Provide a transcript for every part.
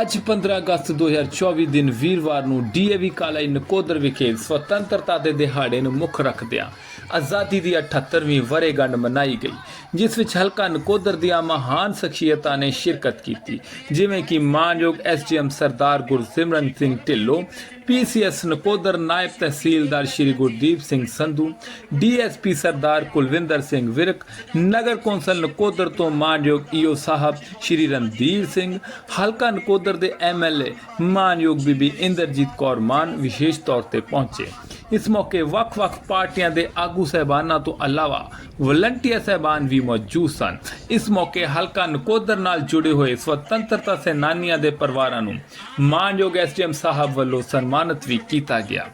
ਅੱਜ 15 ਅਗਸਤ 2024 ਦਿਨ ਵੀਰਵਾਰ ਨੂੰ ਡੀਏਵੀ ਕਾਲਜ ਨਕੋਦਰ ਵਿਖੇ ਸੁਤੰਤਰਤਾ ਦੇ ਦਿਹਾੜੇ ਨੂੰ ਮੁੱਖ ਰੱਖਦਿਆਂ ਆਜ਼ਾਦੀ ਦੀ 78ਵੀਂ ਵਰ੍ਹੇਗੰਢ ਮਨਾਈ ਗਈ, ਜਿਸ ਵਿੱਚ ਹਲਕਾ ਨਕੋਦਰ ਦੀਆਂ ਮਹਾਨ ਸ਼ਖਸੀਅਤਾਂ ਨੇ ਸ਼ਿਰਕਤ ਕੀਤੀ, ਜਿਵੇਂ ਕਿ ਮਾਨਯੋਗ ਐਸਡੀਐਮ ਸਰਦਾਰ ਗੁਰਸਿਮਰਨ ਸਿੰਘ ਢਿੱਲੋਂ, ਪੀਸੀਐਸ ਨਕੋਦਰ ਨਾਇਬ ਤਹਿਸੀਲਦਾਰ ਸ਼੍ਰੀ ਗੁਰਦੀਪ ਸਿੰਘ ਸੰਧੂ, ਡੀਐਸਪੀ ਸਰਦਾਰ ਕੁਲਵਿੰਦਰ ਸਿੰਘ ਵਿਰਕ, ਨਗਰ ਕੌਂਸਲ ਨਕੋਦਰ ਤੋਂ ਮਾਨਯੋਗ ਈਓ ਸਾਹਿਬ ਸ਼੍ਰੀ ਰਣਧੀਰ ਸਿੰਘ, ਹਲਕਾ ਨਕੋਦਰ ਦੇ ਐਮਐਲਏ ਮਾਨਯੋਗ ਬੀਬੀ ਇੰਦਰਜੀਤ ਕੌਰ ਮਾਨ ਵਿਸ਼ੇਸ਼ ਤੌਰ ਤੇ ਪਹੁੰਚੇ। ਇਸ ਮੌਕੇ ਵੱਖ-ਵੱਖ ਪਾਰਟੀਆਂ ਦੇ ਆਗੂ ਸਹਿਬਾਨਾਂ ਤੋਂ ਇਲਾਵਾ ਵਲੰਟੀਅਰ ਸਹਿਬਾਨ ਵੀ ਮੌਜੂਦ ਸਨ। ਇਸ ਮੌਕੇ ਹਲਕਾ ਨਕੋਦਰ ਨਾਲ ਜੁੜੇ ਹੋਏ ਸਵਤੰਤਰਤਾ ਸੈਨਾਨੀਆਂ ਦੇ ਪਰਿਵਾਰਾਂ ਨੂੰ ਮਾਨਯੋਗ ਐਸਡੀਐਮ ਸਾਹਿਬ ਵੱਲੋਂ ਸਨਮਾਨਿਤ ਵੀ ਕੀਤਾ ਗਿਆ।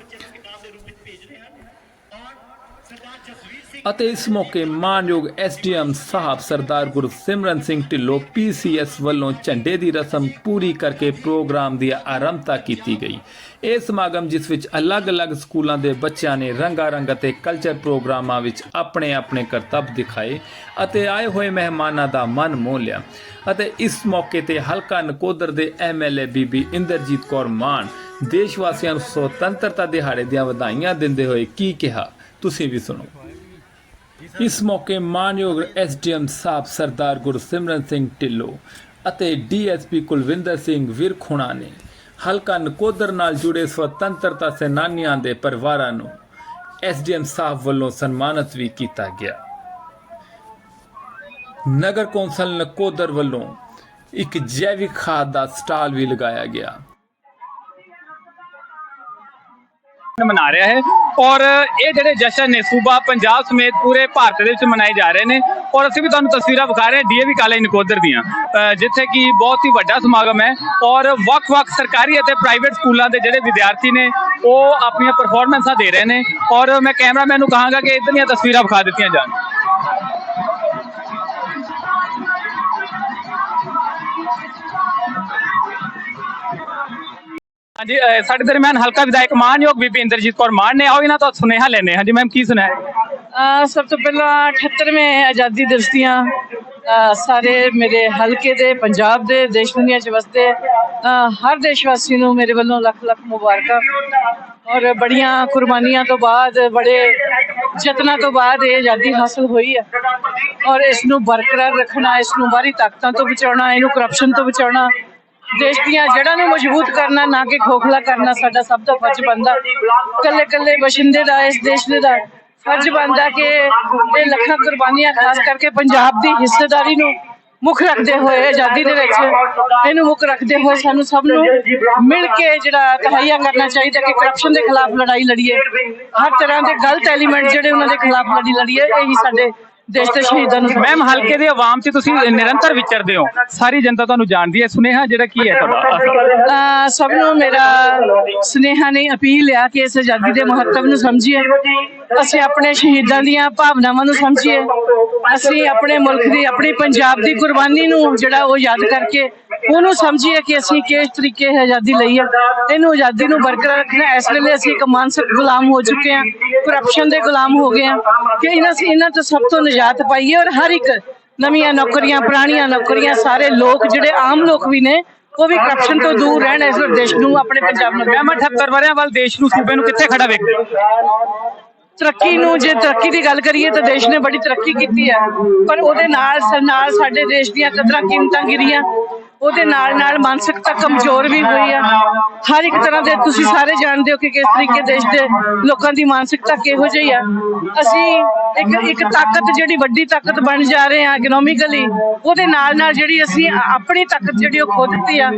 ਅਤੇ ਇਸ ਮੌਕੇ ਮਾਨਯੋਗ ਐਸਡੀਐਮ ਸਾਹਿਬ ਸਰਦਾਰ ਗੁਰਸਿਮਰਨ ਸਿੰਘ ਢਿੱਲੋਂ ਪੀਸੀਐਸ ਵੱਲੋਂ ਝੰਡੇ ਦੀ ਰਸਮ ਪੂਰੀ ਕਰਕੇ ਪ੍ਰੋਗਰਾਮ ਦੀ ਆਰੰਭਤਾ ਕੀਤੀ ਗਈ। ਇਹ ਸਮਾਗਮ ਜਿਸ ਵਿੱਚ ਅਲੱਗ-ਅਲੱਗ ਸਕੂਲਾਂ ਦੇ ਬੱਚਿਆਂ ਨੇ ਰੰਗਾਰੰਗ ਅਤੇ ਕਲਚਰ ਪ੍ਰੋਗਰਾਮਾਂ ਵਿੱਚ ਆਪਣੇ ਆਪਣੇ ਕਰਤੱਵ ਦਿਖਾਏ ਅਤੇ ਆਏ ਹੋਏ ਮਹਿਮਾਨਾਂ ਦਾ ਮਨ ਮੋਹ ਲਿਆ। ਅਤੇ ਇਸ ਮੌਕੇ ਤੇ ਹਲਕਾ ਨਕੋਦਰ ਦੇ ਐਮਐਲਏ ਬੀਬੀ ਇੰਦਰਜੀਤ ਕੌਰ ਮਾਨ ਦੇਸ਼ ਵਾਸੀਆਂ ਨੂੰ ਸੁਤੰਤਰਤਾ ਦਿਹਾੜੇ ਦੀਆਂ ਵਧਾਈਆਂ ਦਿੰਦੇ ਹੋਏ ਕੀ ਕਿਹਾ। ਤੁਸੀਂ ਵੀ ਸੁਣੋ। ਇਸ ਮੌਕੇ ਮਾਨਯੋਗ ਐਸਡੀਐਮ ਸਾਹਿਬ ਸਰਦਾਰ ਗੁਰਸਿਮਰਨ ਸਿੰਘ ਢਿੱਲੋਂ ਅਤੇ ਡੀਐਸਪੀ ਕੁਲਵਿੰਦਰ ਸਿੰਘ ਵਿਰਖੁਣਾ ਨੇ ਹਲਕਾ ਨਕੋਦਰ ਨਾਲ ਜੁੜੇ ਸੁਤੰਤਰਤਾ ਸੈਨਾਨੀਆਂ ਦੇ ਪਰਿਵਾਰਾਂ ਨੂੰ ਐਸਡੀਐਮ ਸਾਹਿਬ ਵੱਲੋਂ ਸਨਮਾਨਿਤ ਵੀ ਕੀਤਾ ਗਿਆ। ਨਗਰ ਕੌਂਸਲ ਨਕੋਦਰ ਵੱਲੋਂ ਇੱਕ ਜੈਵਿਕ ਖਾਦ ਦਾ ਸਟਾਲ ਵੀ ਲਗਾਇਆ ਗਿਆ। ਮਨਾ ਰਿਹਾ ਹੈ। ਔਰ ਇਹ ਜਿਹੜੇ ਜਸ਼ਨ ਨੇ ਸੂਬਾ ਪੰਜਾਬ ਸਮੇਤ ਪੂਰੇ ਭਾਰਤ ਦੇ ਵਿੱਚ ਮਨਾਏ ਜਾ ਰਹੇ ਨੇ। ਔਰ ਅਸੀਂ ਵੀ ਤੁਹਾਨੂੰ ਤਸਵੀਰਾਂ ਵਿਖਾ ਰਹੇ ਹਾਂ ਡੀਏਵੀ ਕਾਲਜ ਨਕੋਦਰ ਦੀਆਂ ਅ, ਜਿੱਥੇ ਕਿ ਬਹੁਤ ਹੀ ਵੱਡਾ ਸਮਾਗਮ ਹੈ। ਔਰ ਵੱਖ-ਵੱਖ ਸਰਕਾਰੀ ਅਤੇ ਪ੍ਰਾਈਵੇਟ ਸਕੂਲਾਂ ਦੇ ਜਿਹੜੇ ਵਿਦਿਆਰਥੀ ਨੇ ਉਹ ਆਪਣੀਆਂ ਪਰਫਾਰਮੈਂਸਾਂ ਦੇ ਰਹੇ ਨੇ। ਔਰ ਮੈਂ ਕੈਮਰਾਮੈਨ ਨੂੰ ਕਹਾਂਗਾ ਕਿ ਇਦਾਂ ਦੀਆਂ ਤਸਵੀਰਾਂ ਵਿਖਾ ਦਿੱਤੀਆਂ ਜਾਣ। ਹਾਂਜੀ ਸਾਡੇ ਦਰਮਿਆਨ ਹਲਕਾ ਵਿਧਾਇਕ ਮਾਨਯੋਗ ਬੀਬੀ ਇੰਦਰਜੀਤ ਕੌਰ ਮਾਨ ਨੇ, ਆਓ ਇਹਨਾਂ ਤੋਂ ਸੁਨੇਹਾ ਲੈਣੇ ਹਾਂਜੀ, ਮੈਮ, ਕੀ ਸੁਣਾਇਆ ਸਭ ਤੋਂ ਪਹਿਲਾਂ 78ਵੇਂ ਆਜ਼ਾਦੀ ਦਿਵਸ ਦੀਆਂ ਸਾਰੇ ਮੇਰੇ ਹਲਕੇ ਦੇ, ਪੰਜਾਬ ਦੇ, ਦੇਸ਼ ਦੁਨੀਆ 'ਚ ਵਸਦੇ ਹਰ ਦੇਸ਼ ਵਾਸੀ ਨੂੰ ਮੇਰੇ ਵੱਲੋਂ ਲੱਖ ਲੱਖ ਮੁਬਾਰਕਾਂ। ਔਰ ਬੜੀਆਂ ਕੁਰਬਾਨੀਆਂ ਤੋਂ ਬਾਅਦ, ਬੜੇ ਯਤਨਾਂ ਤੋਂ ਬਾਅਦ ਇਹ ਆਜ਼ਾਦੀ ਹਾਸਲ ਹੋਈ ਹੈ। ਔਰ ਇਸ ਨੂੰ ਬਰਕਰਾਰ ਰੱਖਣਾ, ਇਸ ਨੂੰ ਬਾਹਰੀ ਤਾਕਤਾਂ ਤੋਂ ਬਚਾਉਣਾ, ਇਹਨੂੰ ਕਰਪਸ਼ਨ ਤੋਂ ਬਚਾਉਣਾ ਦੇਸ਼ ਦੀਆਂ ਜੜ੍ਹਾਂ ਨੂੰ ਮਜ਼ਬੂਤ ਕਰਨਾ, ਨਾ ਕਿ ਖੋਖਲਾ ਕਰਨਾ ਸਾਡਾ ਸਭ ਦਾ ਫਰਜ਼ ਬਣਦਾ। ਕੱਲੇ ਕੱਲੇ ਬਸ਼ਿੰਦੇ ਦਾ, ਇਸ ਦੇਸ਼ ਦੇ ਦਾ ਫਰਜ਼ ਬਣਦਾ ਕਿ ਇਹ ਲੱਖਾਂ ਕੁਰਬਾਨੀਆਂ ਖਾਸ ਕਰਕੇ ਪੰਜਾਬ ਦੀ ਹਿੱਸੇਦਾਰੀ ਨੂੰ ਮੁੱਖ ਰੱਖਦੇ ਹੋਏ, ਆਜ਼ਾਦੀ ਦੇ ਵਿੱਚ ਇਹਨੂੰ ਮੁੱਖ ਰੱਖਦੇ ਹੋਏ ਸਾਨੂੰ ਸਭ ਨੂੰ ਮਿਲ ਕੇ ਜਿਹੜਾ ਤਹਈਆ ਕਰਨਾ ਚਾਹੀਦਾ ਕਿ ਕਰਪਸ਼ਨ ਦੇ ਖਿਲਾਫ ਲੜਾਈ ਲੜੀਏ। ਹਰ ਤਰ੍ਹਾਂ ਦੇ ਗਲਤ ਐਲੀਮੈਂਟ ਜਿਹੜੇ ਉਹਨਾਂ ਦੇ ਖਿਲਾਫ ਲੜੀ ਲੜੀਏ, ਇਹੀ ਸਾਡੇ ਦੇਸ਼ ਦੇ ਸ਼ਹੀਦਾਂ ਨੂੰ ਮੈਮ ਹਲਕੇ ਦੇ ਆਵਾਮ 'ਚ ਤੁਸੀਂ ਨਿਰੰਤਰ ਵਿਚਰਦੇ ਹੋ। ਸਾਰੀ ਜਨਤਾ ਤੁਹਾਨੂੰ ਜਾਣਦੀ ਹੈ। ਸੁਨੇਹਾ ਜਿਹੜਾ ਕੀ ਹੈ ਤੁਹਾਡਾ? ਸਭ ਨੂੰ ਮੇਰਾ ਸੁਨੇਹਾ ਨਹੀਂ ਅਪੀਲ ਆ ਕਿ ਇਸ ਆਜ਼ਾਦੀ ਦੇ ਮਹੱਤਵ ਨੂੰ ਸਮਝੀਏ। ਅਸੀਂ ਆਪਣੇ ਸ਼ਹੀਦਾਂ ਦੀਆਂ ਭਾਵਨਾਵਾਂ ਨੂੰ ਸਮਝੀਏ। ਅਸੀਂ ਆਪਣੇ ਮੁਲਕ ਦੀ ਆਪਣੀ ਪੰਜਾਬ ਦੀ ਕੁਰਬਾਨੀ ਨੂੰ ਜਿਹੜਾ ਉਹ ਯਾਦ ਕਰਕੇ ਉਹਨੂੰ ਸਮਝੀਏ ਕਿ ਅਸੀਂ ਕਿਸ ਤਰੀਕੇ ਆਜ਼ਾਦੀ ਲਈ ਹੈ ਇਹਨੂੰ ਆਜ਼ਾਦੀ ਨੂੰ ਬਰਕਰਾਰ ਰੱਖਣਾ। ਇਸ ਵੇਲੇ ਅਸੀਂ ਇੱਕ ਮਾਨਸਿਕ ਗੁਲਾਮ ਹੋ ਚੁੱਕੇ ਹਾਂ। ਕਰਪਸ਼ਨ ਦੇ ਗੁਲਾਮ ਹੋ ਗਏ ਹਾਂ। ਕਿ ਇਹਨਾਂ ਇਹਨਾਂ ਤੋਂ ਸਭ ਤੋਂ ਨਿਜਾਤ ਪਾਈਏ ਔਰ ਹਰ ਇੱਕ ਨਵੀਆਂ ਨੌਕਰੀਆਂ ਪੁਰਾਣੀਆਂ ਨੌਕਰੀਆਂ ਸਾਰੇ ਲੋਕ ਜਿਹੜੇ ਆਮ ਲੋਕ ਵੀ ਨੇ ਉਹ ਵੀ ਕਰਪਸ਼ਨ ਤੋਂ ਦੂਰ ਰਹਿਣ। ਇਸ ਦੇਸ਼ ਨੂੰ ਆਪਣੇ ਪੰਜਾਬ ਨੂੰ ਮੈਮ 78 ਵਰਿਆਂ ਵੱਲ ਦੇਸ਼ ਨੂੰ ਸੂਬੇ ਨੂੰ ਕਿੱਥੇ ਖੜਾ ਵੇਖਦੇ ਤਰੱਕੀ ਨੂੰ ਜੇ ਤਰੱਕੀ ਦੀ ਗੱਲ ਕਰੀਏ ਤਾਂ ਦੇਸ਼ ਨੇ ਬੜੀ ਤਰੱਕੀ ਕੀਤੀ ਹੈ। ਪਰ ਉਹਦੇ ਨਾਲ ਨਾਲ ਸਾਡੇ ਦੇਸ਼ ਦੀਆਂ ਕਦਰਾਂ ਕੀਮਤਾਂ ਗਿਰੀਆਂ। ਉਹਦੇ ਨਾਲ ਨਾਲ ਮਾਨਸਿਕਤਾ ਕਮਜ਼ੋਰ ਵੀ ਹੋਈ ਹੈ ਹਰ ਇੱਕ ਤਰ੍ਹਾਂ ਦੇ ਤੁਸੀਂ ਸਾਰੇ ਜਾਣਦੇ ਹੋ ਕਿ ਕਿਸ ਤਰੀਕੇ ਦੇਸ਼ ਦੇ ਲੋਕਾਂ ਦੀ ਮਾਨਸਿਕਤਾ ਕਿਹੋ ਜਿਹੀ ਆ। ਅਸੀਂ ਇੱਕ ਇੱਕ ਤਾਕਤ ਜਿਹੜੀ ਵੱਡੀ ਤਾਕਤ ਬਣ ਜਾ ਰਹੇ ਹਾਂ ਇਕਨੋਮਿਕਲੀ ਉਹਦੇ ਨਾਲ ਨਾਲ ਜਿਹੜੀ ਅਸੀਂ ਆ- ਆਪਣੀ ਤਾਕਤ ਜਿਹੜੀ ਉਹ ਖੋ ਦਿੱਤੀ ਆ।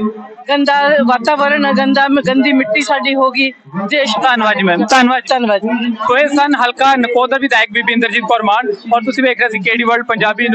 ਗੰਦਾ ਵਾਤਾਵਰਣ ਗੰਦਾ ਗੰਦੀ ਮਿੱਟੀ ਸਾਡੀ ਹੋ ਗਈ। ਦੇਸ਼ ਧੰਨਵਾਦ ਮੈਮ ਧੰਨਵਾਦ ਧੰਨਵਾਦ ਕੋਈ ਸਨ ਹਲਕਾ ਨਕੋਦਰ ਵਿਧਾਇਕ ਬੀਬੀ ਇੰਦਰਜੀਤ ਕੌਰ ਮਾਨ? ਔਰ ਤੁਸੀਂ ਵੇਖ ਰਹੇ ਸੀ ਕੇਡੀ ਵਰਲਡ ਪੰਜਾਬੀ